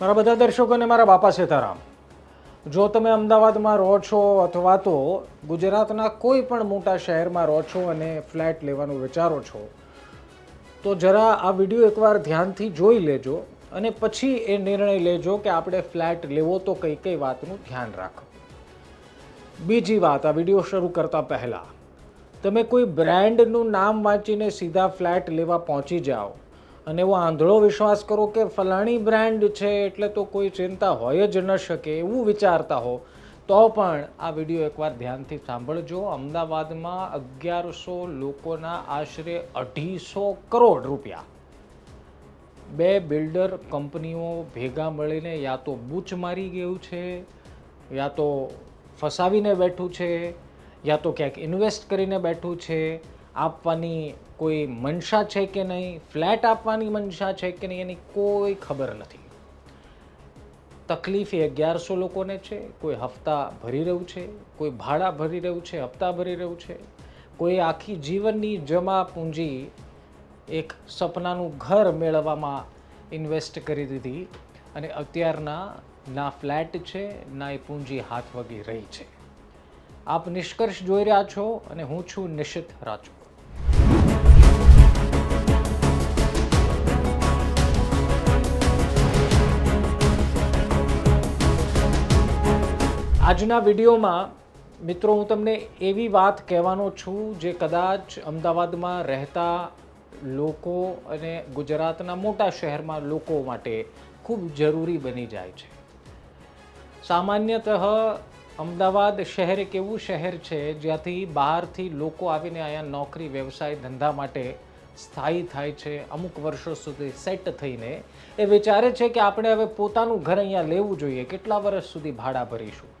મારા બધા દર્શકોને મારા બાપા સીતારામ. જો તમે અમદાવાદમાં રહો છો અથવા તો ગુજરાતના કોઈ પણ મોટા શહેરમાં રહો છો અને ફ્લેટ લેવાનું વિચારો છો, તો જરા આ વીડિયો એકવાર ધ્યાનથી જોઈ લેજો અને પછી એ નિર્ણય લેજો કે આપણે ફ્લેટ લેવો તો કઈ કઈ વાતનું ધ્યાન રાખો. બીજી વાત, આ વીડિયો શરૂ કરતા પહેલાં, તમે કોઈ બ્રાન્ડનું નામ વાંચીને સીધા ફ્લેટ લેવા પહોંચી જાઓ. અને એવો આંધળો વિશ્વાસ કરો કે ફલાણી બ્રાન્ડ છે એટલે તો કોઈ ચિંતા હોય જ ન શકે એવું વિચારતા હો. તો પણ આ વીડિયો એકવાર ધ્યાનથી સાંભળજો. અમદાવાદમાં અગિયારસો લોકોના આશરે અઢીસો કરોડ રૂપિયા. બે બિલ્ડર કંપનીઓ ભેગા મળીને યા તો બૂચ મારી ગયું છે, યા તો ફસાવીને બેઠું છે, યા તો ક્યાંક ઇન્વેસ્ટ કરીને બેઠું છે આપવાની કોઈ મનસા છે કે નહીં? ફ્લેટ આપવાની મનસા છે કે નહીં? એની કોઈ ખબર નથી. તકલીફ એ અગિયારસો લોકોને છે. કોઈ હપ્તા ભરી રહ્યું છે. કોઈ ભાડા ભરી રહ્યું છે. હપ્તા ભરી રહ્યું છે. કોઈ આખી જીવનની જમા પૂંજી એક સપનાનું ઘર મેળવવામાં ઇન્વેસ્ટ કરી દીધી અને અત્યારના ના ફ્લેટ છે, ના એ પૂંજી હાથ વગી રહી છે. આપ નિષ્કર્ષ જોઈ રહ્યા છો અને હું છું નિશિત રાજપૂત. આજના વિડીયોમાં મિત્રો હું તમને એવી વાત કહેવાનો છું જે કદાચ અમદાવાદમાં રહેતા લોકો અને ગુજરાતના મોટા શહેરમાં લોકો માટે ખૂબ જરૂરી બની જાય છે. સામાન્યતઃ અમદાવાદ શહેર એક એવું શહેર છે જ્યાંથી બહારથી લોકો આવીને અહીંયા નોકરી, વ્યવસાય, ધંધા માટે સ્થાયી થાય છે. અમુક વર્ષો સુધી સેટ થઈને એ વિચારે છે કે આપણે હવે પોતાનું ઘર અહીંયા લેવું જોઈએ. કેટલા વર્ષ સુધી ભાડા ભરીશું?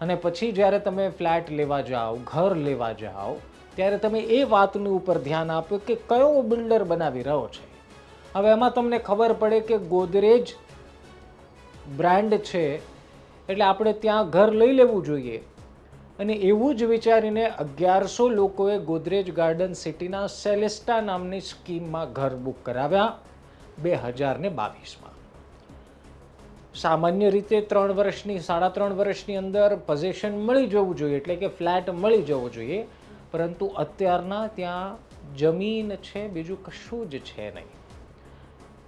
અને પછી જ્યારે તમે ફ્લેટ લેવા જાઓ, ઘર લેવા જાઓ, ત્યારે તમે એ વાતનું ઉપર ધ્યાન આપો કે કયો બિલ્ડર બનાવી રહ્યો છે. હવે એમાં તમને ખબર પડે કે ગોદરેજ બ્રાન્ડ છે, એટલે આપણે ત્યાં ઘર લઈ લેવું જોઈએ. અને એવું જ વિચારીને અગિયારસો લોકોએ ગોદરેજ ગાર્ડન સિટીના સેલેસ્ટા નામની સ્કીમમાં ઘર બુક કરાવ્યા, બે હજાર ને બાવીસમાં. સામાન્ય રીતે ત્રણ વર્ષની, સાડા ત્રણ વર્ષની અંદર પઝેશન મળી જવું જોઈએ, એટલે કે ફ્લેટ મળી જવો જોઈએ. પરંતુ અત્યારના ત્યાં જમીન છે, બીજું કશું જ છે નહીં.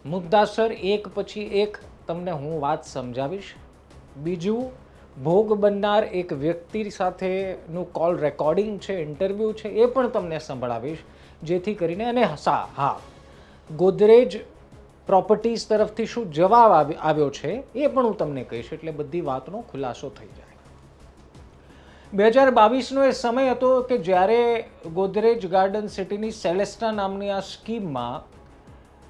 મુદ્દાસર એક પછી એક તમને હું વાત સમજાવીશ. બીજું, ભોગ બનનાર એક વ્યક્તિ સાથેનું કોલ રેકોર્ડિંગ છે ઇન્ટરવ્યૂ છે, એ પણ તમને સંભળાવીશ. જેથી કરીને અને સા હા. ગોદરેજ પ્રોપર્ટીઝ તરફથી શું જવાબ આવી- આવ્યો છે, એ પણ હું તમને કહીશ, એટલે બધી વાતનો ખુલાસો થઈ જાય. બે હજાર બાવીસનો એ સમય હતો કે જ્યારે ગોદરેજ ગાર્ડન સિટીની સેલેસ્ટા નામની આ સ્કીમમાં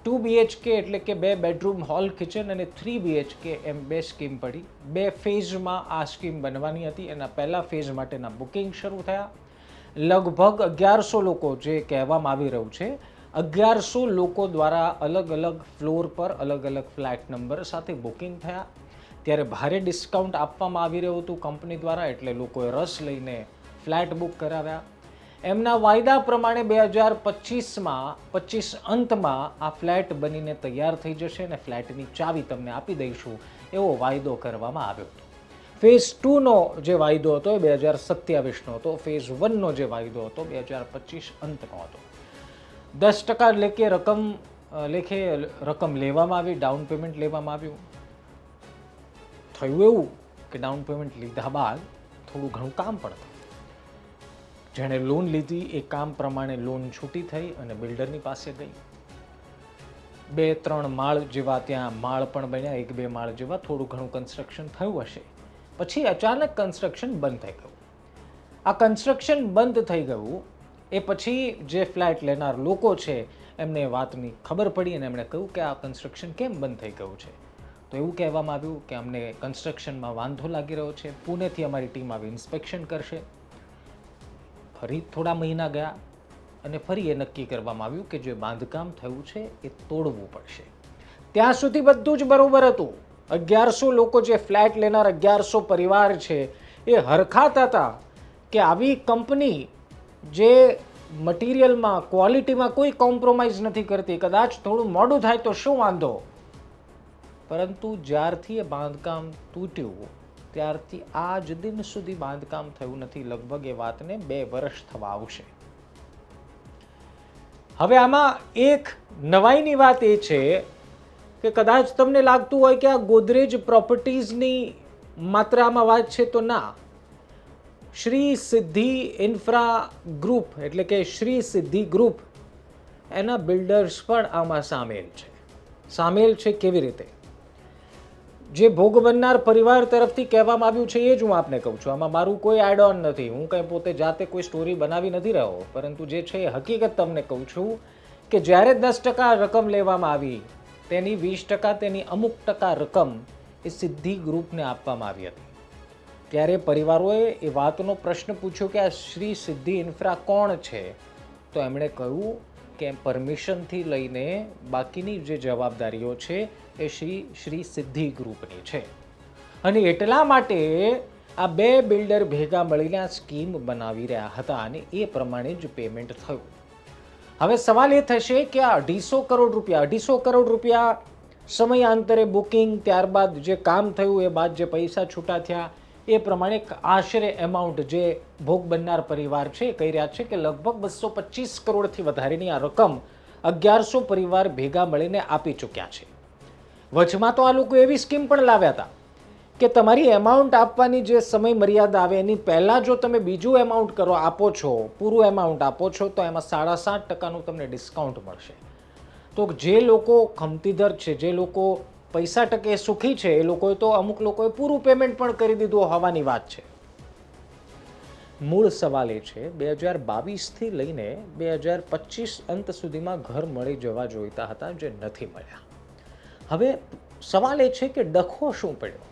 ટુ બીએચકે એટલે કે બે બેડરૂમ, હોલ, કિચન અને થ્રી બીએચકે એમ બે સ્કીમ પડી. બે ફેઝમાં આ સ્કીમ બનવાની હતી. એના પહેલા ફેઝ માટેના બુકિંગ શરૂ થયા. લગભગ અગિયારસો લોકો જે કહેવામાં આવી રહ્યું છે અગિયારસો લોકો દ્વારા અલગ અલગ ફ્લોર પર અલગ અલગ ફ્લેટ નંબર સાથે બુકિંગ થયા. ત્યારે ભારે ડિસ્કાઉન્ટ આપવામાં આવી રહ્યું હતું કંપની દ્વારા એટલે લોકોએ રસ લઈને ફ્લેટ બુક કરાવ્યા. એમના વાયદા પ્રમાણે બે હજાર પચીસમાં, પચીસ અંતમાં આ ફ્લેટ બનીને તૈયાર થઈ જશે અને ફ્લેટની ચાવી તમને આપી દઈશું એવો વાયદો કરવામાં આવ્યો હતો. ફેઝ ટુનો જે વાયદો હતો એ બે હજાર સત્યાવીસનો હતો. ફેઝ વનનો જે વાયદો હતો બે હજાર પચીસ અંતનો હતો. દસ ટકા લેખે રકમ લેખે રકમ લેવામાં આવી ડાઉન પેમેન્ટ લેવામાં આવ્યું. થયું એવું કે ડાઉન પેમેન્ટ લીધા બાદ થોડું ઘણું કામ પણ થયું. જેણે લોન લીધી, એ કામ પ્રમાણે લોન છૂટી થઈ અને બિલ્ડરની પાસે ગઈ. બે, ત્રણ માળ જેવા ત્યાં માળ પણ બન્યા, એક, બે માળ જેવા થોડું ઘણું કન્સ્ટ્રક્શન થયું હશે. પછી અચાનક કન્સ્ટ્રક્શન બંધ થઈ ગયું. આ કન્સ્ટ્રક્શન બંધ થઈ ગયું એ પછી જે ફ્લેટ લેનાર લોકો છે, એમને વાતની ખબર પડી અને એમણે કહ્યું કે આ કન્સ્ટ્રક્શન કેમ બંધ થઈ ગયું છે? તો એવું કહેવામાં આવ્યું કે અમને કન્સ્ટ્રક્શનમાં વાંધો લાગી રહ્યો છે. પુણેથી અમારી ટીમ આવી ઇન્સ્પેક્શન કરશે. ફરી થોડા મહિના ગયા અને ફરી એ નક્કી કરવામાં આવ્યું કે જે બાંધકામ થયું છે એ તોડવું પડશે. ત્યાં સુધી બધું જ બરોબર હતું. અગિયારસો લોકો જે ફ્લેટ લેનાર અગિયારસો પરિવાર છે એ હરખાતા હતા કે આવી કંપની જે મટીરિયલમાં ક્વોલિટીમાં કોઈ કોમ્પ્રોમાઇઝ નથી કરતી. કદાચ થોડું મોડું થાય તો શું વાંધો? પરંતુ જ્યારથી એ બાંધકામ તૂટ્યું, ત્યારથી આજ દિન સુધી બાંધકામ થયું નથી. લગભગ એ વાતને બે વર્ષ થવા આવશે. હવે આમાં એક નવાઈની વાત એ છે કે કદાચ તમને લાગતું હોય કે આ ગોદરેજ પ્રોપર્ટીઝની માત્ર આમાં વાત છે તો ના. શ્રી સિદ્ધિ ઇન્ફ્રા ગ્રુપ, એટલે કે શ્રી સિદ્ધિ ગ્રુપ, એના બિલ્ડર્સ પણ આમાં સામેલ છે. સામેલ છે કેવી રીતે? જે ભોગ બનનાર પરિવાર તરફથી કહેવામાં આવ્યું છે, એ જ હું આપને કહું છું. આમાં મારું કોઈ એડ ઓન નથી. હું કંઈ પોતે જાતે કોઈ સ્ટોરી બનાવી નથી રહ્યો, પરંતુ જે છે એ હકીકત તમને કહું છું કે જ્યારે દસ ટકા રકમ લેવામાં આવી, તેની વીસ ટકા, તેની અમુક ટકા રકમ એ સિદ્ધિ ગ્રુપને આપવામાં આવી હતી. ત્યારે પરિવારોએ એ વાતનો પ્રશ્ન પૂછ્યો કે આ શ્રી સિદ્ધિ ઇન્ફ્રા કોણ છે? તો એમણે કહ્યું કે પરમિશનથી લઈને બાકીની જે જવાબદારીઓ છે એ શ્રી શ્રી સિદ્ધિ ગ્રુપની છે. અને એટલા માટે આ બે બિલ્ડર ભેગા મળીને આ સ્કીમ બનાવી રહ્યા હતા અને એ પ્રમાણે જ પેમેન્ટ થયું. હવે સવાલ એ થશે કે આ અઢીસો કરોડ રૂપિયા, અઢીસો કરોડ રૂપિયા સમયાંતરે બુકિંગ ત્યારબાદ જે કામ થયું એ બાદ જે પૈસા છૂટા થયા એ પ્રમાણે આશરે એમાઉન્ટ જે ભોગ બનનાર પરિવાર છે એ કહી રહ્યા છે કે લગભગ બસો પચીસ કરોડથી વધારેની આ રકમ અગિયારસો પરિવાર ભેગા મળીને આપી ચૂક્યા છે. વચમાં તો આ લોકો એવી સ્કીમ પણ લાવ્યા હતા કે તમારી એમાઉન્ટ આપવાની જે સમય મર્યાદા આવે એની પહેલાં જો તમે બીજું એમાઉન્ટ કરો આપો છો, પૂરું એમાઉન્ટ આપો છો, તો એમાં સાડા સાત ટકાનું તમને ડિસ્કાઉન્ટ મળશે. તો જે લોકો ખમતીધર છે, જે લોકો પૈસા ટકે સુખી છે, એ લોકોએ તો અમુક લોકોએ પૂરું પેમેન્ટ પણ કરી દીધું હોવાની વાત છે. મૂળ સવાલ એ છે, બે હજાર બાવીસથી લઈને બે હજાર પચીસ અંત સુધીમાં ઘર મળી જવા જોઈતા હતા જે નથી મળ્યા. હવે સવાલ એ છે કે ડખો શું પડ્યો?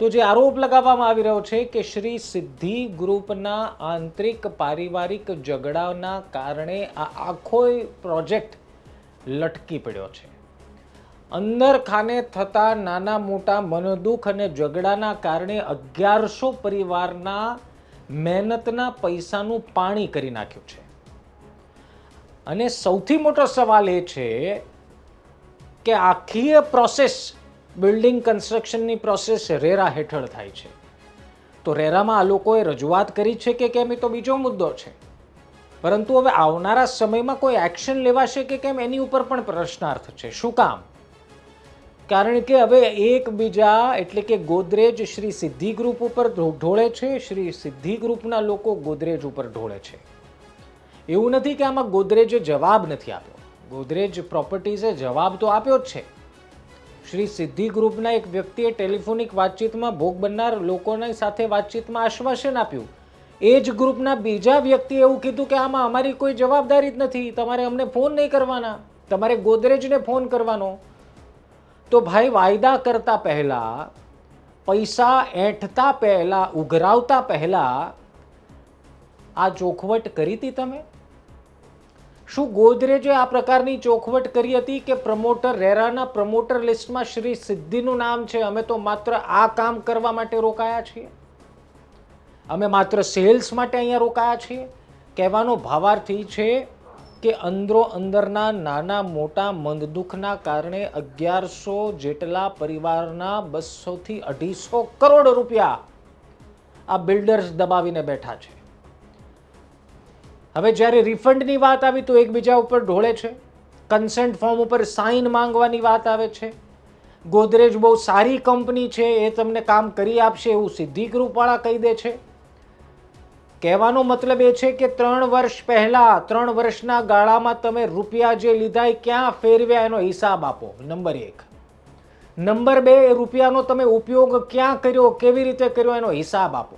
તો જે આરોપ લગાવવામાં આવી રહ્યો છે કે શ્રી સિદ્ધિ ગ્રુપના આંતરિક પારિવારિક ઝઘડાના કારણે આ આખો પ્રોજેક્ટ લટકી પડ્યો છે. અંદર ખાને થતા નાના મોટા મનદુખ અને ઝઘડાના કારણે અગિયારસો પરિવારના મહેનતના પૈસાનું પાણી કરી નાખ્યું છે. અને સૌથી મોટો સવાલ એ છે કે આખી પ્રોસેસ બિલ્ડિંગ કન્સ્ટ્રક્શનની પ્રોસેસ રેરા હેઠળ થાય છે. તો રેરામાં આ લોકોએ રજૂઆત કરી છે કે કેમ એ તો બીજો મુદ્દો છે. પરંતુ હવે આવનારા સમયમાં કોઈ એક્શન લેવાશે કે કેમ એની ઉપર પણ પ્રશ્નાર્થ છે. શું કામ? કારણ કે હવે એકબીજા એટલે કે ગોદરેજ શ્રી સિદ્ધિ ગ્રુપ ઉપર ઢોળે છે, શ્રી સિદ્ધિ ગ્રુપના લોકો ગોદરેજ ઉપર ઢોળે છે. એવું નથી કે આમાં ગોદરેજે જવાબ નથી આપ્યો. ગોદરેજ પ્રોપર્ટીઝે જવાબ તો આપ્યો જ છે. શ્રી સિદ્ધિ ગ્રુપના એક વ્યક્તિએ ટેલિફોનિક વાતચીતમાં ભોગ બનનાર લોકોની સાથે વાતચીતમાં આશ્વાસન આપ્યું. એ જ ગ્રુપના બીજા વ્યક્તિએ એવું કીધું કે આમાં અમારી કોઈ જવાબદારી જ નથી. તમારે અમને ફોન નહીં કરવાના. તમારે ગોદરેજને ફોન કરવાનો. તો ભાઈ વાયદા કરતા પહેલાં, પૈસા એંઠતા પહેલાં, ઉઘરાવતા પહેલાં, આ ચોખવટ કરી હતી તમે? શું ગોદરેજે આ પ્રકારની ચોખવટ કરી હતી કે પ્રમોટર, રેરાના પ્રમોટર લિસ્ટમાં શ્રી સિદ્ધિનું નામ છે? અમે તો માત્ર આ કામ કરવા માટે રોકાયા છીએ. અમે માત્ર સેલ્સ માટે અહીંયા રોકાયા છીએ. કહેવાનો ભાવાર્થી છે કે અંદરો અંદરના નાના મોટા મંદદુખના કારણે અગિયારસો જેટલા પરિવારના બસોથી અઢીસો કરોડ રૂપિયા આ બિલ્ડર્સ દબાવીને બેઠા છે. હવે જ્યારે રિફંડની વાત આવી તો એકબીજા ઉપર ઢોળે છે. કન્સેન્ટ ફોર્મ ઉપર સાઇન માંગવાની વાત આવે છે. ગોદરેજ બહુ સારી કંપની છે, એ તમને કામ કરી આપશે એવું સિદ્ધિ કૃપાળા કહી દે છે. કહેવાનો મતલબ એ છે કે ત્રણ વર્ષ પહેલા, ત્રણ વર્ષના ગાળામાં તમે રૂપિયા જે લીધા ક્યાં ફેરવ્યા એનો હિસાબ આપો? નંબર એક. નંબર બે, એ રૂપિયાનો તમે ઉપયોગ ક્યાં કર્યો, કેવી રીતે કર્યો એનો હિસાબ આપો?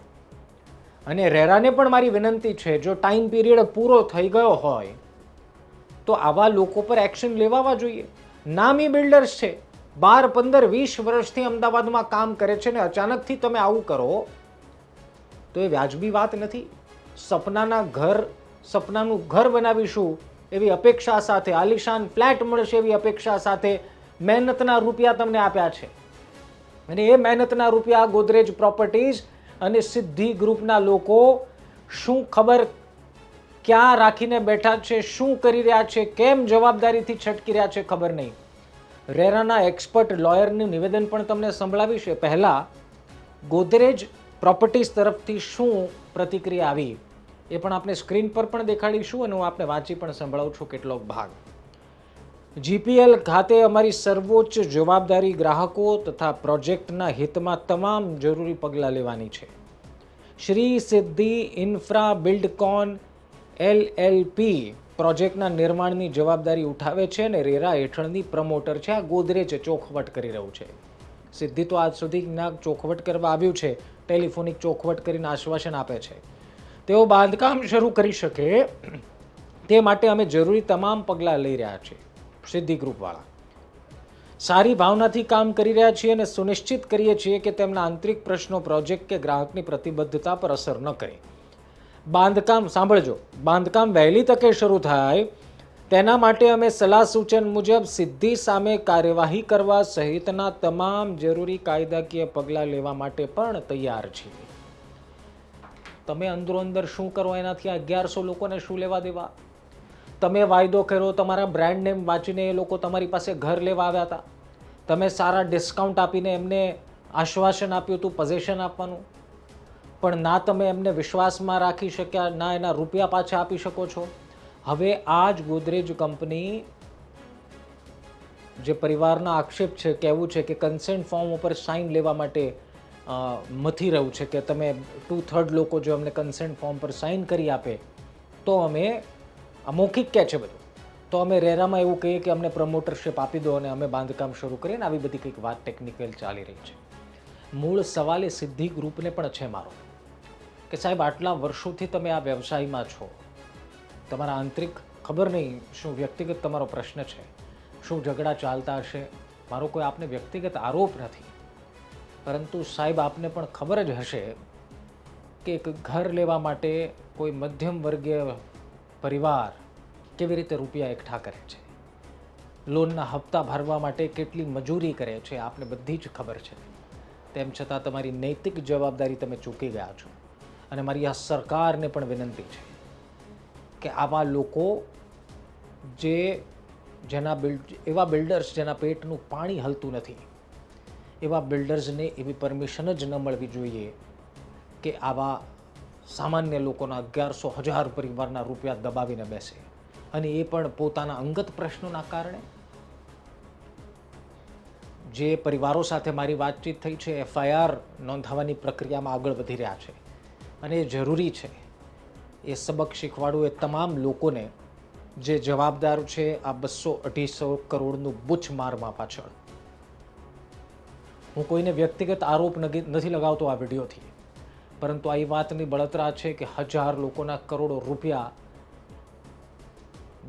અને રેરાને પણ મારી વિનંતી છે, જો ટાઈમ પીરિયડ પૂરો થઈ ગયો હોય, તો આવા લોકો પર એક્શન લેવાવા જોઈએ. નામી બિલ્ડર્સ છે, બાર, પંદર, વીસ વર્ષથી અમદાવાદમાં કામ કરે છે ને અચાનકથી તમે આવું કરો, તો એ વ્યાજબી વાત નથી. સપનાના ઘર, સપનાનું ઘર બનાવીશું એવી અપેક્ષા સાથે, આલિશાન ફ્લેટ મળશે એવી અપેક્ષા સાથે મહેનતના રૂપિયા તમને આપ્યા છે. અને એ મહેનતના રૂપિયા, ગોદરેજ પ્રોપર્ટીઝ અને સિદ્ધિ ગ્રુપના લોકો શું ખબર ક્યાં રાખીને બેઠા છે, શું કરી રહ્યા છે, કેમ જવાબદારીથી છટકી રહ્યા છે ખબર નહીં. રેરાના એક્સપર્ટ લોયરનું નિવેદન પણ તમને સંભળાવીશ એ પહેલાં ગોદરેજ પ્રોપર્ટીઝ તરફથી શું પ્રતિક્રિયા આવી? એ પણ આપણે સ્ક્રીન પર પણ દેખાડીશું અને હું આપણે વાંચી પણ સંભળાવું છું કેટલોક ભાગ. જીપીએલ ખાતે અમારી સર્વોચ્ચ જવાબદારી ગ્રાહકો તથા પ્રોજેક્ટના હિતમાં તમામ જરૂરી પગલાં લેવાની છે. Shri Siddhi infra buildcon L L P પ્રોજેક્ટના નિર્માણની જવાબદારી ઉઠાવે છે અને રેરા હેઠળની પ્રમોટર છે. આ ગોદરેજ ચોખવટ કરી રહ્યું છે. સિદ્ધિ તો આજ સુધી ચોખવટ કરવા આવ્યું છે. ટેલિફોનિક ચોખવટ કરીને આશ્વાસન આપે છે. તેઓ બાંધકામ શરૂ કરી શકે તે માટે અમે જરૂરી તમામ પગલાં લઈ રહ્યા છીએ, સિદ્ધિ ગ્રુપવાળા. સારી ભાવનાથી કામ કરી રહ્યા છીએ અને સુનિશ્ચિત કરીએ છીએ કે તેમના આંતરિક પ્રશ્નો, પ્રોજેક્ટ કે ગ્રાહકની પ્રતિબદ્ધતા પર અસર ન કરે. બાંધકામ, સાંભળજો, બાંધકામ વહેલી તકે શરૂ થાય, તેના માટે અમે સલાહ સૂચન મુજબ સિદ્ધિ સામે કાર્યવાહી કરવા સહિતના તમામ જરૂરી કાયદાકીય પગલાં લેવા માટે પણ તૈયાર છીએ. તમે અંદરો અંદર શું કરો એનાથી અગિયારસો લોકોને શું લેવા દેવા? તમે વાયદો કર્યો, તમારા બ્રાન્ડ નેમ વાંચીને એ લોકો તમારી પાસે ઘર લેવા આવ્યા હતા. તમે સારા ડિસ્કાઉન્ટ આપીને એમને આશ્વાસન આપ્યું હતું પઝેશન આપવાનું. પણ ના તમે એમને વિશ્વાસમાં રાખી શક્યા, ના એના રૂપિયા પાછા આપી શકો છો. હવે આ જ ગોદરેજ કંપની જે પરિવારના આક્ષેપ છે, કહેવું છે કે કન્સેન્ટ ફોર્મ ઉપર સાઇન લેવા માટે મથી રહ્યું છે કે તમે ટુ થર્ડ લોકો જો અમને કન્સેન્ટ ફોર્મ પર સાઇન કરી આપે, તો અમે અમૌખિક કહે છે બધું? તો અમે રેરામાં એવું કહીએ કે અમને પ્રમોટરશિપ આપી દો અને અમે બાંધકામ શરૂ કરીએ ને આવી બધી કંઈક વાત ટેકનિકલ ચાલી રહી છે. મૂળ સવાલ એ સિદ્ધિ ગ્રુપને પણ છે મારો, કે સાહેબ આટલા વર્ષોથી તમે આ વ્યવસાયમાં છો. તમારા આંતરિક ખબર નહીં શું વ્યક્તિગત તમારો પ્રશ્ન છે? શું ઝઘડા ચાલતા હશે? મારો કોઈ આપને વ્યક્તિગત આરોપ નથી. પરંતુ સાહેબ, આપને પણ ખબર જ હશે કે એક ઘર લેવા માટે કોઈ મધ્યમ વર્ગીય પરિવાર કેવી રીતે રૂપિયા એકઠા કરે છે? લોનના હપ્તા ભરવા માટે કેટલી મજૂરી કરે છે? આપને બધી જ ખબર છે. તેમ છતાં તમારી નૈતિક જવાબદારી તમે ચૂકી ગયા છો. અને મારી આ સરકારને પણ વિનંતી છે કે આવા લોકો જે જેના બિલ્ડ, એવા બિલ્ડર્સ જેના પેટનું પાણી હલતું નથી એવા બિલ્ડર્સને એવી પરમિશન જ ન મળવી જોઈએ કે આવા સામાન્ય લોકોના અગિયારસો હજાર પરિવારના રૂપિયા દબાવીને બેસે. અને એ પણ પોતાના અંગત પ્રશ્નોના કારણે. જે પરિવારો સાથે મારી વાતચીત થઈ છે, એફઆઈઆર નોંધાવવાની પ્રક્રિયામાં આગળ વધી રહ્યા છે. અને એ જરૂરી છે. એ સબક શીખવાડવું એ તમામ લોકોને જે જવાબદાર છે, આ બસો અઢીસો કરોડનું બુચ મારવા પાછળ હું કોઈને વ્યક્તિગત આરોપ નથી લગાવતો આ વિડીયોથી. પરંતુ આ વાતની બળતરા છે કે હજાર લોકોના કરોડો રૂપિયા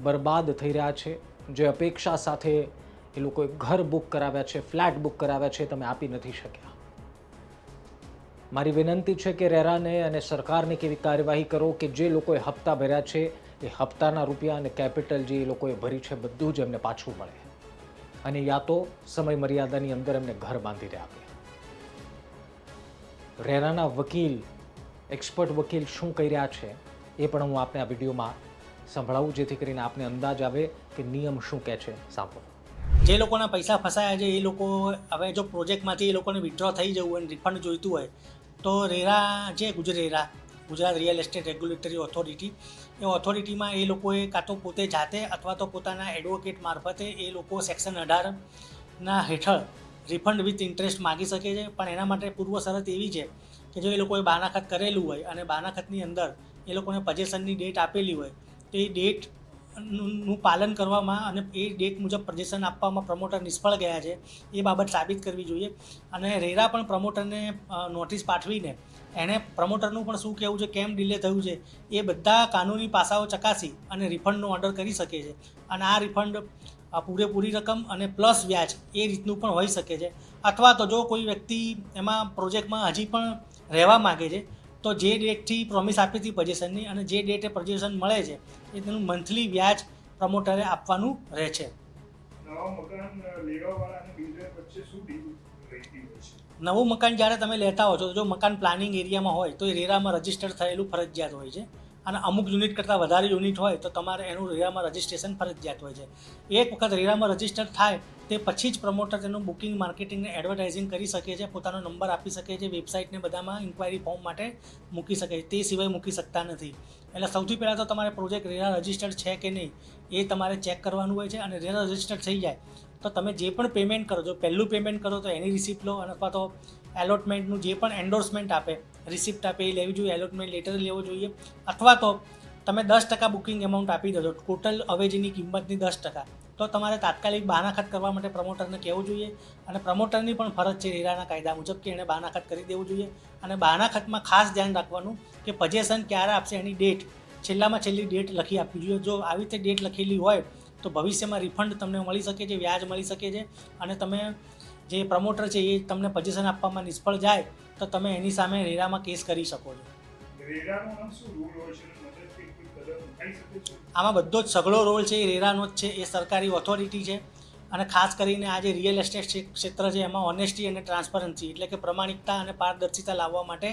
બરબાદ થઈ રહ્યા છે. જે અપેક્ષા સાથે એ લોકોએ ઘર બુક કરાવ્યા છે, ફ્લેટ બુક કરાવ્યા છે, તમે આપી નથી શક્યા. મારી વિનંતી છે કે રેરાને અને સરકારને કેવી કાર્યવાહી કરો કે જે લોકોએ હપ્તા ભર્યા છે, એ હપ્તાના રૂપિયા અને કેપિટલ જે એ લોકોએ ભરી છે, બધું જ એમને પાછું મળે. અને યા તો સમય મર્યાદાની અંદર એમને ઘર બાંધીને આપે. રેરાના વકીલ, એક્સપર્ટ વકીલ શું કહી રહ્યા છે એ પણ હું આપને આ વિડીયોમાં સંભળાવું, જેથી કરીને આપને અંદાજ આવે કે નિયમ શું કહે છે. સાંભળો. જે લોકોના પૈસા ફસાયા છે, એ લોકો હવે જો પ્રોજેક્ટમાંથી એ લોકોને વિથડ્રો થઈ જવું હોય રિફંડ જોઈતું હોય, તો રેરા જે GujRERA Gujarat real estate regulatory authority એ ઓથોરિટીમાં એ લોકોએ કાં તો પોતે જાતે અથવા તો પોતાના એડવોકેટ મારફતે એ લોકો સેક્શન અઢારના હેઠળ રિફંડ વિથ ઇન્ટરેસ્ટ માગી શકે છે. પણ એના માટે પૂર્વ શરત એવી છે કે જો એ લોકોએ બાનાખત કરેલું હોય અને બાનાખતની અંદર એ લોકોને પજેશનની ડેટ આપેલી હોય, તો એ ડેટ નું પાલન કરવામાં અને એ ડેટ મુજબ પ્રજેશન આપવામાં પ્રમોટર નિષ્ફળ ગયા છે, એ બાબત સાબિત કરવી જોઈએ. અને રેરા પણ પ્રમોટરને નોટિસ પાઠવીને એણે પ્રમોટરનું પણ શું કહેવું છે, કેમ ડિલે થયું છે, એ બધા કાનૂની પાસાઓ ચકાસી અને રિફંડનો ઓર્ડર કરી શકે છે. અને આ રિફંડ પૂરેપૂરી રકમ અને પ્લસ વ્યાજ એ રીતનું પણ હોઈ શકે છે. અથવા તો જો કોઈ વ્યક્તિ એમાં પ્રોજેક્ટમાં હજી પણ રહેવા માગે છે તો જે ડેટથી પ્રોમિસ આપી હતી પોઝિશનની અને જે ડેટે પોઝિશન મળે છે એ તેનું મંથલી વ્યાજ પ્રમોટરે આપવાનું રહે છે. નવા મકાન જ્યારે તમે લેતા હો છો જો મકાન પ્લાનિંગ એરિયામાં હોય તો એ રેરામાં રજિસ્ટર થયેલું ફરજિયાત હોય છે. અને અમુક યુનિટ કરતાં વધારે યુનિટ હોય તો તમારે એનું રેરામાં રજિસ્ટ્રેશન ફરજિયાત હોય છે. એક વખત રેરામાં રજિસ્ટર થાય, તે પછી જ પ્રમોટર તેનું બુકિંગ માર્કેટિંગને એડવર્ટાઇઝિંગ કરી શકે છે, પોતાનો નંબર આપી શકે છે વેબસાઇટને બધામાં ઇન્ક્વાયરી ફોર્મ માટે મૂકી શકે છે. તે સિવાય મૂકી શકતા નથી. એટલે સૌથી પહેલાં તો તમારે પ્રોજેક્ટ રેરા રજિસ્ટર્ડ છે કે નહીં, એ તમારે ચેક કરવાનું હોય છે અને રેરા રજિસ્ટર્ડ થઈ જાય. તો તમે જે પણ પેમેન્ટ કરો, જો પહેલું પેમેન્ટ કરો તો એની રિસિપ્ટ લો અને અથવા તો એલોટમેન્ટનું જે પણ એન્ડોર્સમેન્ટ આપે રિસિપ્ટ આપે, એ લેવી જોઈએ એલોટમેન્ટ લેટર લેવો જોઈએ. અથવા તો તમે દસ ટકા બુકિંગ એમાઉન્ટ આપી દેજો. ટોટલ અવેજીની કિંમતની દસ ટકા. તો તમારે તાત્કાલિક બાનાખત કરવા માટે પ્રમોટરને કહેવું જોઈએ અને પ્રમોટરની પણ ફરજ છે રેરાના કાયદા મુજબ કે એણે બાનાખત કરી દેવું જોઈએ. અને બાનાખતમાં ખાસ ધ્યાન રાખવાનું કે પજેશન ક્યારે આપશે એની ડેટ છેલ્લામાં છેલ્લી ડેટ લખી આપવી જોઈએ. જો આવી રીતે ડેટ લખેલી હોય, તો ભવિષ્યમાં રિફંડ તમને મળી શકે છે, વ્યાજ મળી શકે છે અને તમે જે પ્રમોટર છે એ તમને પજેશન આપવામાં નિષ્ફળ જાય તો તમે એની સામે રેરામાં કેસ કરી શકો છો. શકે આમાં બધો જ સઘળો રોલ છે એ રેરાનો જ છે એ સરકારી ઓથોરિટી છે. અને ખાસ કરીને આ જે રિયલ એસ્ટેટ ક્ષેત્ર છે એમાં ઓનેસ્ટી અને ટ્રાન્સપરન્સી એટલે કે પ્રમાણિકતા અને પારદર્શિતા લાવવા માટે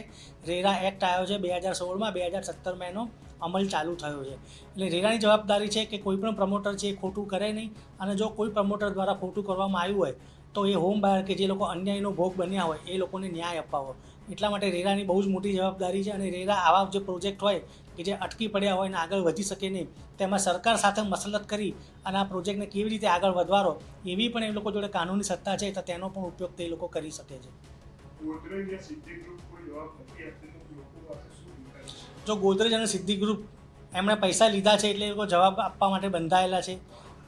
રેરા એક્ટ આવ્યો છે બે હજાર સોળમાં બે હજાર સત્તરમાં એનો અમલ ચાલુ થયો છે. એટલે રેરાની જવાબદારી છે કે કોઈ પણ પ્રમોટર છે એ ખોટું કરે નહીં. અને જો કોઈ પ્રમોટર દ્વારા ખોટું કરવામાં આવ્યું હોય તો એ હોમ બાયર કે જે લોકો અન્યાયનો ભોગ બન્યા હોય એ લોકોને ન્યાય અપાવો. એટલા માટે રેરાની બહુ જ મોટી જવાબદારી છે અને રેરા આવા જે પ્રોજેક્ટ હોય કે જે અટકી પડ્યા હોય અને આગળ વધી શકે નહીં તેમાં સરકાર સાથે મસલત કરી અને આ પ્રોજેક્ટને કેવી રીતે આગળ વધવારો એવી પણ એ લોકો જોડે કાનૂની સત્તા છે તો તેનો પણ ઉપયોગ તે લોકો કરી શકે છે? જો ગોદરેજ અને સિદ્ધિ ગ્રુપ એમણે પૈસા લીધા છે એટલે એ લોકો જવાબ આપવા માટે બંધાયેલા છે.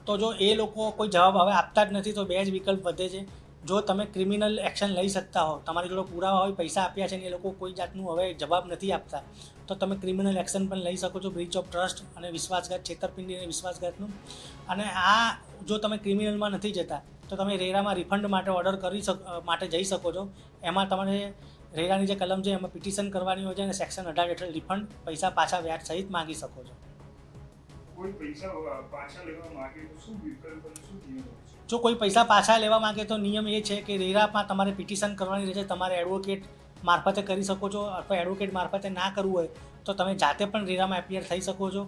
તો જો એ લોકો કોઈ જવાબ હવે આપતા જ નથી, તો બે જ વિકલ્પ વધે છે. જો તમે ક્રિમિનલ એક્શન લઈ શકતા હો, તમારી જોડે પુરાવા હોય, પૈસા આપ્યા છે ને એ લોકો કોઈ જાતનું હવે જવાબ નથી આપતા, તો તમે ક્રિમિનલ એક્શન પણ લઈ શકો છો બ્રીચ ઓફ ટ્રસ્ટ અને વિશ્વાસઘાત, છેતરપિંડી અને વિશ્વાસઘાતનું. અને આ જો તમે ક્રિમિનલમાં નથી જતા, તો તમે રેરામાં રિફંડ માટે ઓર્ડર કરી શક માટે જઈ શકો છો. એમાં તમારે રેરાની જે કલમ છે, એમાં પિટિશન કરવાની હોય છે અને સેક્શન અઢાર હેઠળ રિફંડ પૈસા પાછા વ્યાજ સહિત માગી શકો છો. કોઈ પૈસા પાછા લેવા માંગે તો શું વિકલ્પ શું નિયમ જો કોઈ પૈસા પાછા લેવા માંગે તો નિયમ એ છે કે રેરામાં તમારે પિટિશન કરવાની રહેશે, તમારે એડવોકેટ મારફતે કરી શકો છો, અથવા એડવોકેટ મારફતે ના કરવું હોય તો તમે જાતે પણ રેરામાં એપિયર થઈ શકો છો.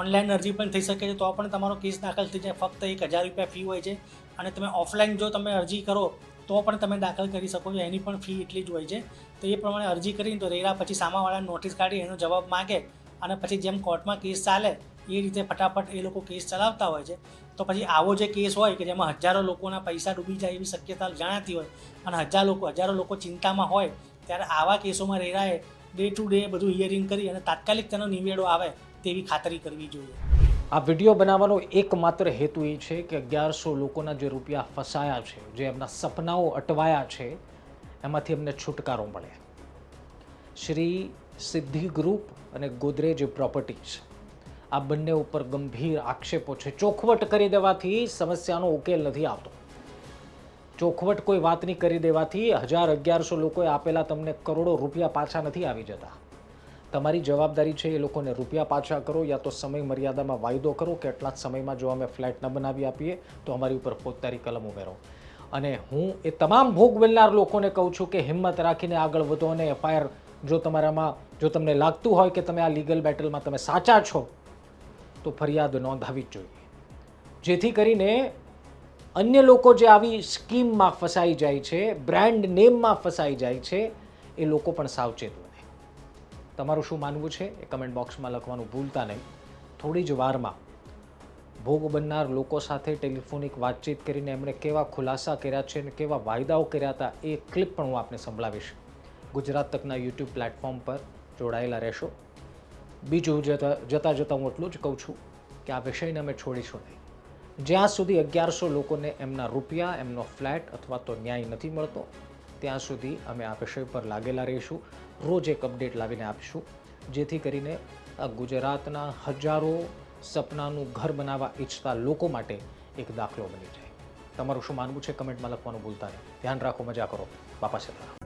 ઓનલાઈન અરજી પણ થઈ શકે છે, તો પણ તમારો કેસ દાખલ થઈ જાય, ફક્ત એક હજાર રૂપિયા ફી હોય છે. અને તમે ઓફલાઈન જો તમે અરજી કરો, તો પણ તમે દાખલ કરી શકો છો, એની પણ ફી એટલી જ હોય છે. તો એ પ્રમાણે અરજી કરીને તો રેરા પછી સામાવાળા નોટિસ કાઢી એનો જવાબ માગે અને પછી જેમ કોર્ટમાં કેસ ચાલે એ રીતે ફટાફટ એ લોકો કેસ ચલાવતા હોય છે. તો પછી આવો જે કેસ હોય કે જેમાં હજારો લોકોના પૈસા ડૂબી જાય એવી શક્યતા જણાતી હોય અને હજાર લોકો, હજારો લોકો ચિંતામાં હોય, ત્યારે આવા કેસોમાં રેરાએ ડે ટુ ડે બધું હિયરિંગ કરી અને તાત્કાલિક તેનો નિવેડો આવે તેવી ખાતરી કરવી જોઈએ. આ વીડિયો બનાવવાનો એકમાત્ર હેતુ એ છે કે અગિયારસો લોકોના જે રૂપિયા ફસાયા છે, જે એમના સપનાઓ અટવાયા છે, એમાંથી એમને છુટકારો મળે. શ્રી સિદ્ધિ ગ્રુપ અને ગોદરેજ પ્રોપર્ટીઝ. આ બંને ઉપર ગંભીર આક્ષેપો છે. ચોખવટ કરી દેવાથી સમસ્યાનો ઉકેલ નથી આવતો. ચોખવટ કોઈ વાતની કરી દેવાથી હજાર અગિયારસો લોકોએ આપેલા તમને કરોડો રૂપિયા પાછા નથી આવી જતા. તમારી જવાબદારી છે એ લોકોને રૂપિયા પાછા કરો યા તો સમય મર્યાદામાં વાયદો કરો કે એટલા જ સમયમાં જો અમે ફ્લેટ ન બનાવી આપીએ તો અમારી ઉપર ફોજદારી કલમ ઉમેરો. અને હું એ તમામ ભોગ બનનાર લોકોને કહું છું કે હિંમત રાખીને આગળ વધો અને એફઆઈઆર જો તમારામાં જો તમને લાગતું હોય કે તમે આ લીગલ બેટલમાં તમે સાચા છો તો ફરિયાદ નોંધાવી જ જોઈએ. જેથી કરીને અન્ય લોકો જે આવી સ્કીમમાં ફસાઈ જાય છે, બ્રાન્ડ નેમમાં ફસાઈ જાય છે, એ લોકો પણ સાવચેત બને તમારું શું માનવું છે? એ કમેન્ટ બોક્સમાં લખવાનું ભૂલતા નહીં. થોડી જ વારમાં ભોગ બનનાર લોકો સાથે ટેલિફોનિક વાતચીત કરીને એમણે કેવા ખુલાસા કર્યા છે અને કેવા વાયદાઓ કર્યા હતા, એ ક્લિપ પણ હું આપને સંભળાવીશ. ગુજરાત તકના યુટ્યુબ પ્લેટફોર્મ પર જોડાયેલા રહેશો. બીજું જતા જતાં જતાં હું એટલું જ કહું છું કે આ વિષયને અમે છોડીશું નહીં. જ્યાં સુધી અગિયારસો લોકોને એમના રૂપિયા, એમનો ફ્લેટ અથવા તો ન્યાય નથી મળતો, ત્યાં સુધી અમે આ વિષય પર લાગેલા રહીશું. રોજ એક અપડેટ લાવીને આપીશું, જેથી કરીને આ ગુજરાતના હજારો સપનાનું ઘર બનાવવા ઈચ્છતા લોકો માટે એક દાખલો બની જાય. તમારું શું માનવું છે? કમેન્ટમાં લખવાનું ભૂલતા નહીં. ધ્યાન રાખો, મજા કરો. બાપા સીતારામ